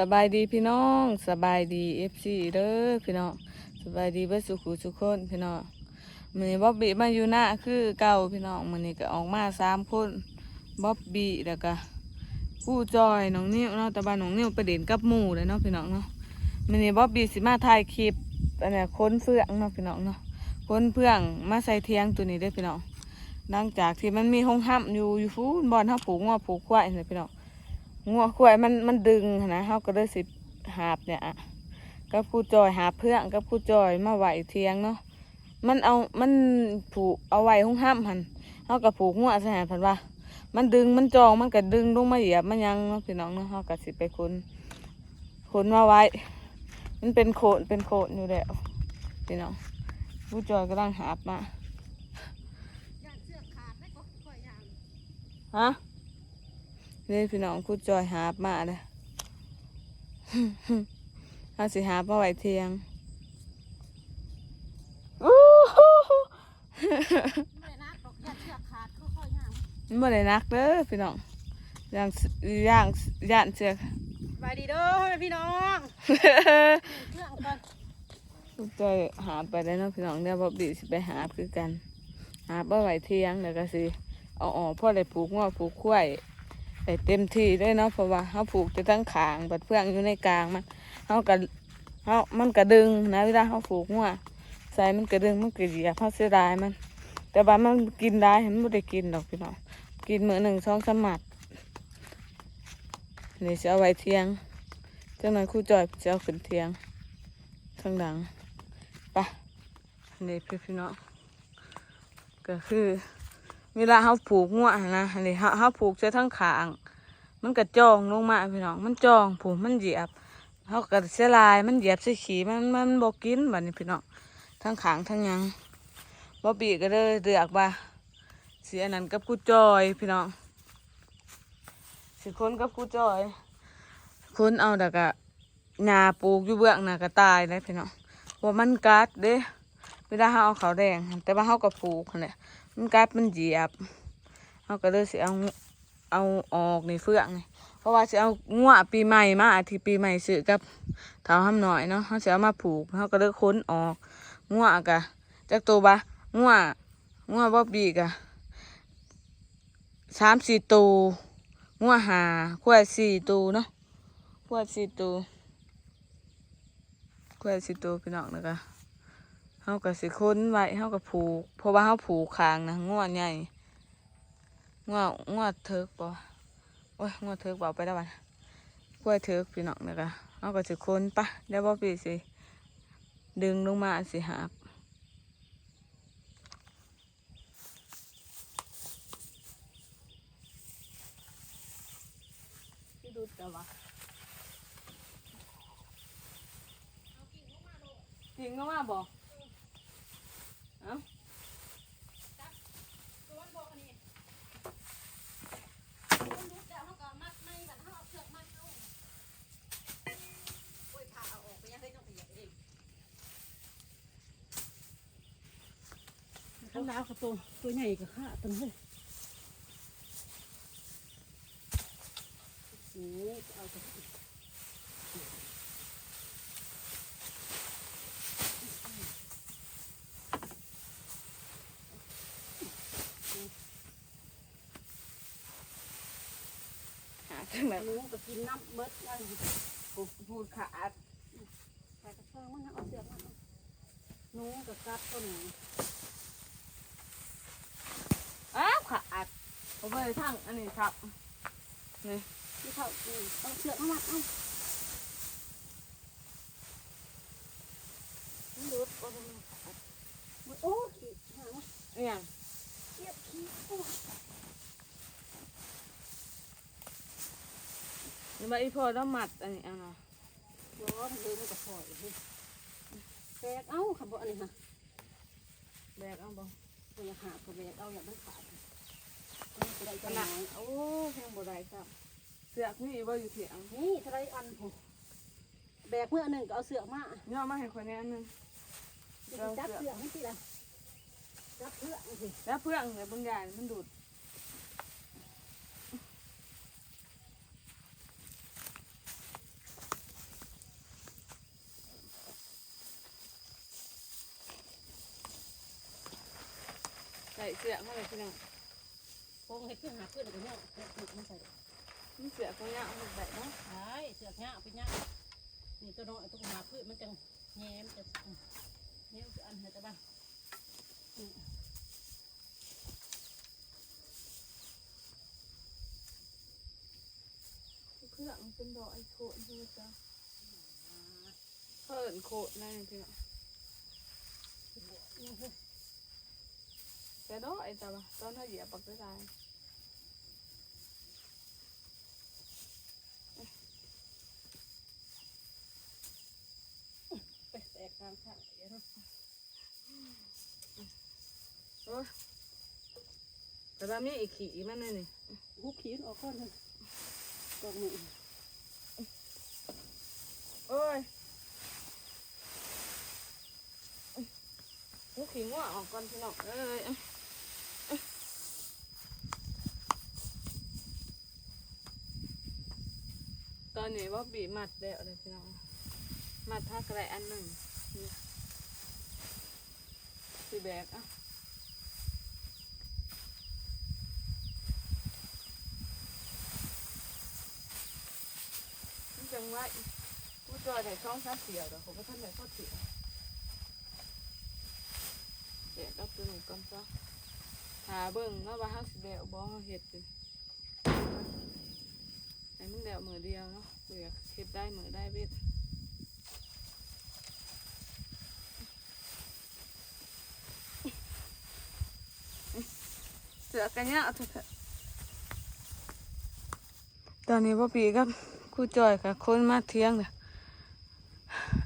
สบายดีพี่น้องสบายดีเอฟซีเด้อพี่น้องสบายดีเบิสุขุสุขคนพี่น้องมือนี้บ๊อบบี้มาอยู่หน้าคือเก่าพี่น้องมือนี้ก็ออกมาสามคนบ๊อบบี้แล้วก็ผู้จอยน้องนิ้วเนาะแต่บ้านน้องนิ้วประเด็นกับหมู่เลยเนาะพี่น้องเนาะมือนี้บ๊อบบี้สิมาถ่ายคลิปอันนี้ค้นเฟื่องเนาะพี่น้องเนาะค้นเฟื่องมาใส่เทียงตัวนี้เด้อพี่น้องหลังจากที่มันมีห้องห้ำอยู่อยู่ฟูนบอนเฮาผูกงัวผูกควายนี่พี่น้อง งัวควายมันมันดึงหั้นนะเขาก็เลยสิหาบเนี่ยอะก็ผู้จอยหาเพื่อนก็ผู้จอยมาไหวเทียงเนาะมันเอามันผูกเอาไว้ห้องห้ามหันเขาก็ผูกงัวใส่หันพันว่า มันดึงมันจองมันก็ดึงลงมาเหยียบมันยังเนาะพี่น้องเนาะเขาก็สิไปคนคนมาไว้ มันเป็นโคนเป็นโคนอยู่แล้วพี่น้องผู้จอยกำลังหาบมาฮะ นี่พี่น้องกูจอยหาบมาเลยเอาสิหาบมาไว้เทียงอู้หูหูไม่ได้นักดอกยาเชือกขาดค่อยๆย่างมันบ่ได้นักเด้อพี่น้องย่างย่างย่านเชือกสบายดีเด้อพ่อแม่พี่น้องเครื่องก่อนกูจอยหาบไปได้วเนาะพี่น้องเดี๋ยวบ๊อบบี้สิไปหาบคือกัน หาบมาไว้เทียงเดี๋ยวก็สิเอาออกพ่อได้ปลูกง้อปลูกข้วย ได้เต็มที่เลยเนาะเพราะว่าเขาปลูกแต่ทั้งขางบัดเพื่องอยู่ในกลางมันเขาก็เขามันกระดึงนะเวลาเขาปลูกง้อใส่มันกระดึงมันกระเหยียบเขาเสียดายมัน แต่ว่ามันกินได้มันไม่ได้กินดอกพี่น้องกินมือหนึ่งสองสมัดนี่จะเอาไว้เทียงจังน่อยครู่จอยจะเอาขึ้นเทียงข้างหลังไปะนี่พี่พี่น้องก็คือ เวลาเขาผูกงวนะอันนี้เขาเขาผูกใช้ทั้งขาง มันก็จองลงมาพี่น้อง มันจองผูกมันเหยียบเขาก็เสียลาย มันเหยียบใส่ขี้มันมันบอกกินแบบนี้พี่น้อง ทั้งขางทั้งยังบ๊อบบี้ก็เลยเลือกว่าเสียนั้นกับกูจอยพี่น้องสิคนกับกูจอยคนเอาแต่กะหญ้าปลูกอยู่เบื้องหน้าก็ตายเลยพี่น้องเพราะมันกัดเด้เวลาเขาเอาเขาวแดง แต่ว่าเขาก็ปลูกนั่นแหละ มันกัดมันเหยียบเขาก็เลยสิเอาเอาออกในเฟืองเพราะว่าสิเอางัวปีใหม่มาอาทิตย์ปีใหม่ซื้อกับเท้าห้ำหน่อยเนาะเขาสิเอามาผูกเขาก็เลยค้นออกงัวกะจากตัวบะงัวงัวบ๊อบบี้กะสามสี่ตัวงัวหาควายสี่ตัวเนาะควายสี่ตัวควายสี่ตัวพี่น้องนะคะ เฮาก็สิค้นไว้เฮาก็ผูก เพราะว่าเฮาผูกคางนะงวดใหญ่งวดงวดเถิกบ่โอ้ยงวดเถิกบ่ไปแล้วบัดกล้วยเถิกพี่น้องนะคะเฮาก็สิค้นปะเดี๋ยวบ่ปีสิดึงลงมาสิหาบที่ดูแต่ว่าจริงก็มาบ่เอ้าตัวมันบอกอันนี้มันรุดแล้วเขาก็มัดไม่แบบเขาเอาเชือกมัด เอาโอ้ยผ่าเอาออกไปยังได้ต้องเสียเองข้างดาวกับตัวตัวใหญ่กับข้าตัวนี้โอ้ยเอาไป หาจังไหนหนูก็กินน้ำเบิดนั่นพูพูดขาดใส่กระเพื่อมันเอาเสือกมาเอาหนูกับกัดตัวหนูอ้าวขาดผมไปทั้งอันนี้ครับนี่ที่เขาเอาเสือกมามัดเอามันดูดก็มันขาดโอ้ยเนี่ยเกียบขี้โอ้ ยนี่มาอีพอแล้วมัดอันนี้เอาเนาะร้อนเลยมันก็ปล่อยเลยแบกเอาขับบ่อันนี้ค่ะแบกเอาบ่ตัวอยากหาตัวแบกเอาอย่างมันขาดจะได้ขจะนานาดยโอ้แพงบ่ได้ครับเสือกนี่บ่อยู่เถียงนี่ทะเลอันผมแบกเมื่อหนึ่งก็เอาเสือกมาย่อมาให้คนนี้อันหนึงเดี๋ยวจับเสือกให้สิละจับเสือกสิแล้วเพื่อนเดี๋ยวบางอย่างมันดูด เสื้อมาเลยพี่น้องโป่งให้ขึ้นหาขึ้นก็เนี่ยถูกมันใส่มันเสื้อก็ยาวมันแบบเนาะใช่เสือกเงี้ยไปเงี้ยนี่ตัวน้อยตัวหาพืชมันจังแง้มจะแง้มจะอันเหรอจ้ะบ้างเครื่องมันเป็นดอกไอ้โคตรดูจ้ะเพิ่นโคตรนั่นพี่น้อง แต่ดอกไอ้จ้ะบ่ตอนถ้าเหยียบปักได้ได้ไปแตกกลางข้างเดี๋ยวนะโอ้แต่ว่ามีอีกขี่มันเลยนี่หูขีนออกก้อนเลยกองหนึ่งโอ้ยลูกขี่ง่วงออกก่อนพี่น้องเอ้ย ตอนนี้ว่าบีมัดแล้วเลยพี่น้องมัดท่ากระไรอันหนึ่งนี่สีแบกอะมันจังไว้กูจอยได้ช่องซาเสียวแต่ผมก็ท่านได้ข้อเสียวเด็กก็ตัวหนึ่งก่อนจ้ะหาเบิ่งเนาะว่าห้าสิบเดียวบ่เขาเห็ดจิไอ้ มึงเดียวมือเดียวเนาะเบื่อเก็บได้มือได้เบ็ดเสือกันเนี่ยเอาเถอะตอนนี้พ่อปีกับครู่จอยค่ะคนมาเที่ยงเนี่ย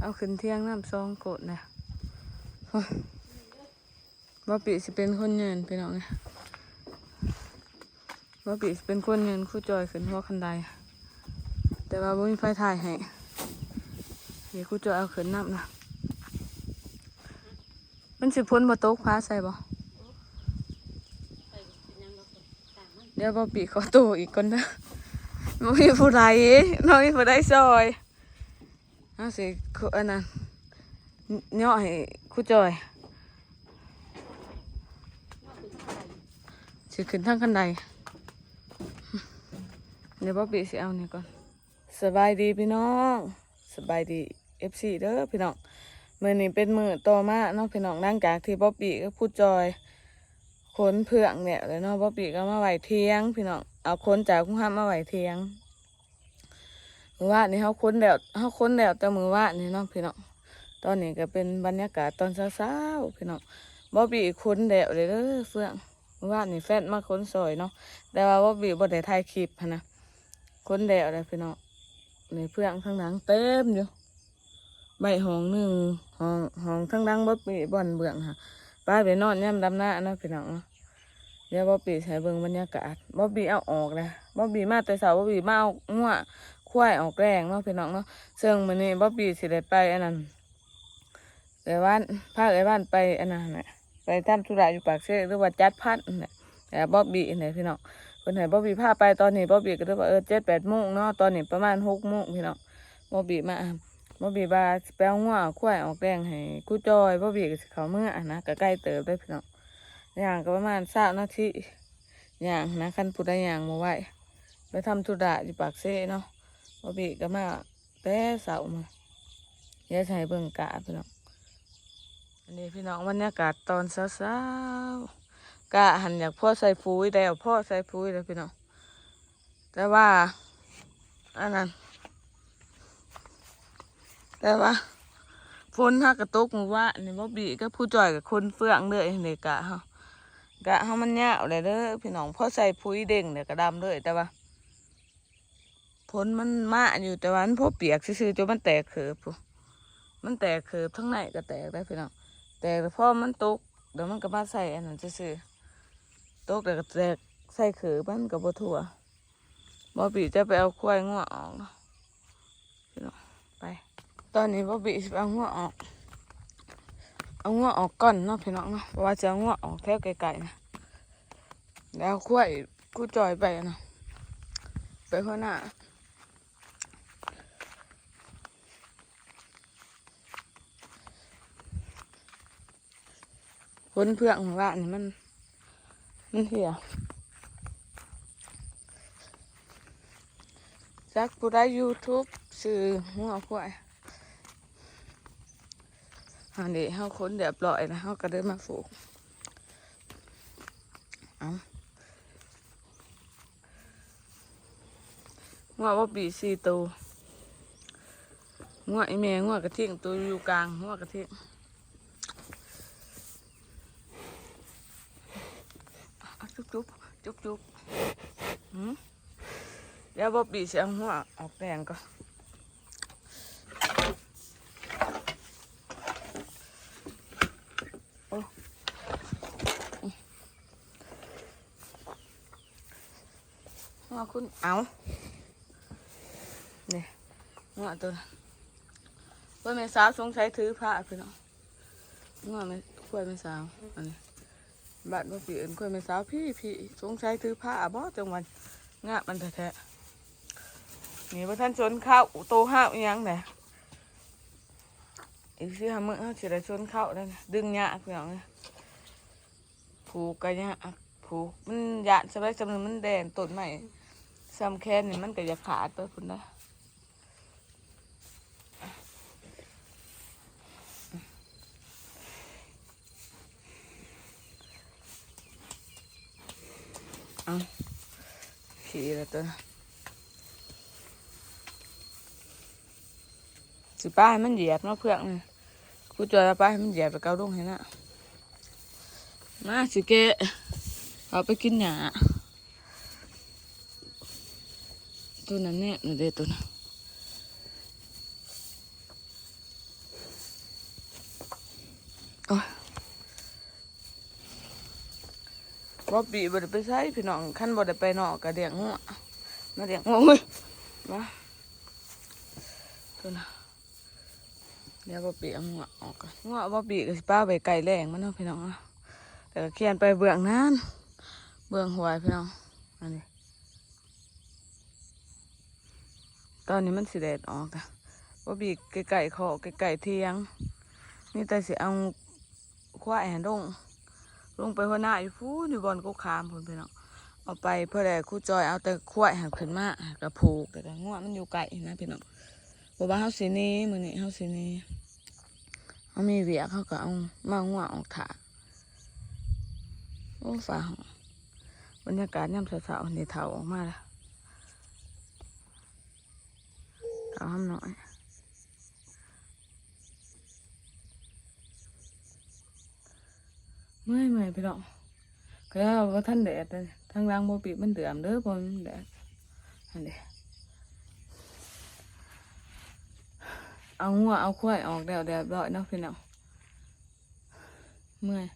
เอาขึ้นเที่ยงน้ำซองโกดนะพ่อปีสิเป็นคนเงินพี่น้องเนี่ยพ่อปีสิเป็นคนเงินคู่จอยขึ้นหัวคันได แต่ว่าบ่มีไฟถ่ายให้เดี๋ยวครูจอยเอาขึ้นน้ำนะมันสิพ้นบ่ตกฟ้าใส่บ่เป็นยังเราคนต่างมันเดี๋ยวบอปีขอตัวอีกคนนะบ่มีผู้ใดน้องมีผู้ใดซอยเอาสิคุอันนั้นเนาะให้ครูจอยสิขึ้นทางคันใดเดี๋ยวบอปีสิเอาเนี่ยก่อน สบายดีพี่น้องสบายดีเอฟซีเด้อพี่น้องมือนี้เป็นมือต่อมาเนาะพี่น้องหลังจากที่บอปีกับครูจอยขนเผือกเนี่ยแล้วเนาะบ๊อบบี้ก็มาไหวเทียง พี่น้องเอาขนจากคุ้งห้ามมาไหวเทียงมือว่านี่เขาค้นแล้วเขาค้นแล้วแต่มือว่านี่เนาะพี่น้องตอนนี้ก็เป็นบรรยากาศตอนเช้าๆพี่น้องบ๊อบบี้ค้นแล้วเลยเด้อเฟื่องมือว่านี่แฟนมาค้นซอยเนาะแต่ว่าบ๊อบบี้บ่ได้ถ่ายคลิปนนะค้นแล้วเลยพี่น้อง ในเฟื่องทั้งหลังเต็มอยู่ใบห้องหนึ่งห้องห้องทั้งหลังบ๊อบบีบ่อนเบื้องค่ะป้าไปนอนย่ำดำหน้านะพี่น้องเดี๋ยวบ๊อบบีใช้เบิ่งบรรยากาศบ๊อบบีเอาออกเลยบ๊อบบีมาแต่เสาบ๊อบบีมาเอางัวควายออกแรงเนาะพี่น้องเนาะซึ่งมื้อนี้บ๊อบบี้สิได้ไปอันนั้นไปบ้านพาไอ้บ้านไปอันนั้นน่ะไปทำธุระอยู่ปากเสกหรือว่าจัดพัดนั่นแหละแต่บ๊อบบีเนี่ยพี่น้อง เพิ่นให้บ๊อบบี้พาไปตอนนี้บ๊อบบี้ก็เลยว่าเออเจ็ดแปดโมงเนาะตอนนี้ประมาณหกโมงพี่น้องบ๊อบบี้มาบ๊อบบี้บาสิไปเอางัวควายออกแรงให้กูจอยบ๊อบบี้ก็เขาเมื่อนะก็ใกล้เติบได้พี่น้องอย่างก็ประมาณสามนาทีอย่างนะคันผู้ใดอย่างมาไหวไปทำธุระอยู่ปากเซ่เนาะบอบีก็มาแต่เสามาเดี๋ยวจะใช้เบิ่งกาพี่น้องอันนี้พี่น้องบรรยากาศตอนเช้าๆ กะหันอยากพ่อใส่ฟุ้ยแล้วพ่อใส่ฟุ้ยแล้พี่น้องแต่ว่าอันนั้น แต่ว่าฝนฮักกระตุกมือว่านี่บ่บีก็ผู้จ่อยกับคนเฟื่องเลยในกะเฮากะเฮามันยาวเลยเด้อพี่น้องพ่อใส่ปุ๋ยเด้งเนี่ยก็ดำเลยแต่ว่าฝนมันมาอยู่แต่ว่ามันพอเปียกซื่อๆจนมันแตกเขือบพู้มันแตกเขือบทั้งในก็แตกได้พี่น้องแตกแต่พอมันตกเดี๋ยวมันก็มาใส่อันนั้นซื่อๆ ตกแต่ก็แตกใส่เขือบมันก็บ่ทั่วบ่บีจะไปเอาควายงัวออกเนาะพี่น้องไป ตอนนี้บ่บีสิไปเอางัวออก เอางัวออกก่อนเนาะพี่น้องเนาะเพราะว่าจะเอางัวออกแถวไกลๆนะแล้วคุ้ยกูจอยไปนะไปข้างหน้าคนเพื่อนของว่านี่มัน มันเหี่ยจักผู้ได้ยูทูบสื่อหัวควายอันนี้เฮาคนเดียบร้อยนะเฮาก็ได้มาฝูกเอาหัวว่าปีสี่ตัวหัวไอแม่หัวกระเทียงตัวอยู่กลางหัวกระเทียง อะ จุ๊บจุ๊บจุ๊บจุ๊บเดี๋ยวบ๊อบบี้เสียงหัวออกแดงก่อนโอ้หัวคุณเอาเนี่ยหัวตัวเพื่อนแม่สาวสงสัยถือผ้าพี่น้องหัวแม่เพื่อนแม่สาวอันนี้ บ้านบ่าปีอื่นค่อยไม่สาวพี่พี่สงสัยถือผ้าบ่จังหวันงะมันแท้ๆนี่ว่าท่านชนข้าวโตห้าวยังแหนอีกสิหามื้อเฮาสิได้ชนข้าวนั่นดึงหญ้าเพียงนผูกกันหญ้าผูกมันหยาสบายสำนึกมันแดงต้นไม้ซ้ำแค่นี่มันก็จะขาดไปพุ่นนะ ขี่แล้วตัวน่ะสิป้าให้มันเหยียบเนาะเพื่อนนี่กูจะป้าให้มันเหยียบไปเกาดงให้นะมาสิเกะเอาไปกินหญ้าตัวนั้นเนี่ยหนูเด้ตัวนั้นโอ้ย บ่ปีบ่ได้ไปใช้พี่น้องคันบ่ได้ไปนอกก็เลี้ยงงัวมาเลี้ยงงัวเว้ยมาตัวนะเดี๋ยวบ่ปีเอางัวออกก่อนงัวบ่ปีก็สิป้าไปไก่แรงมันเนาะพี่น้องเนาะแต่ก็เขียนไปเบื้องนั้นเบื้องหัวพี่น้องอันนี้ตอนนี้มันสิแดดออกอะว่บีไก่ๆขอไก่ๆเทียง นี่แต่สิเอาควายหันลง ลงไปหัวหน้าอยู่ฟูอยู่บอนกุคามพุ่นไปเนาะเอาไปเพื่อแดครู่จอยเอาแต่ควายหันขึ้นมากับผูกแต่ก็ง่วมันอยู่ไก่นะพี่น้องบอกว่าเฮาสินี้มื้อนี้เฮาสินี้เฮามีเวียเขาก็เอามาง่วออกถาโอ้ฟ้างบรรยากาศย่ำเช้าๆนี่เถาออกมาแล้วเอาห้ำหน่อย เมื่อยเมื่อยพี่น้องก็ว่าท่านแดดทางล่างโมปีมันเดือมเด้อพอมันแดดอันเดียเอาหัวเอาควายออกแดดแดดร้อยเนาะพี่น้องเมื่อย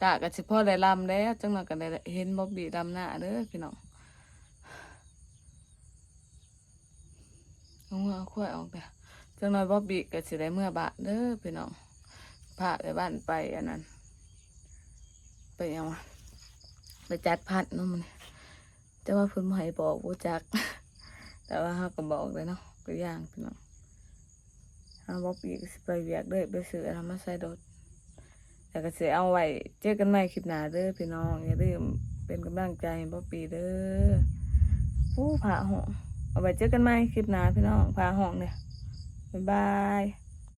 กะกับสิพ่อได้ลำแล้วจังหวะกันได้เห็นบ๊อบบี้ดำหน้าเด้อพี่น้องเอาหัวเอาควายออกเด้อจังน้อยบ๊อบบี้ก็สิได้เมื่อบาทเด้อพี่น้อง พาไปบ้านไปอันนั้น ไปยังวะไปจัดพัดเนาะมันแต่ว่าเพิ่นบ่ให้บอกบ่จัก แต่ว่าเฮาก็บอกเลยเนาะก็ย่างพี่น้องเฮาบ๊อบบี้ก็สิไปเวียกเด้อไปซื้ออะไรมาใส่รถแต่ก็เสิเอาไว้เจอกันใหม่คลิปหน้าเด้อพี่น้องอย่าลืมเป็นกำลังใจบ๊อบปีเด้อผู้ผ่าหงเอาไว้เจอกันใหม่คลิปหน้าพี่น้องพาห้องเนี่ยบ๊ายบาย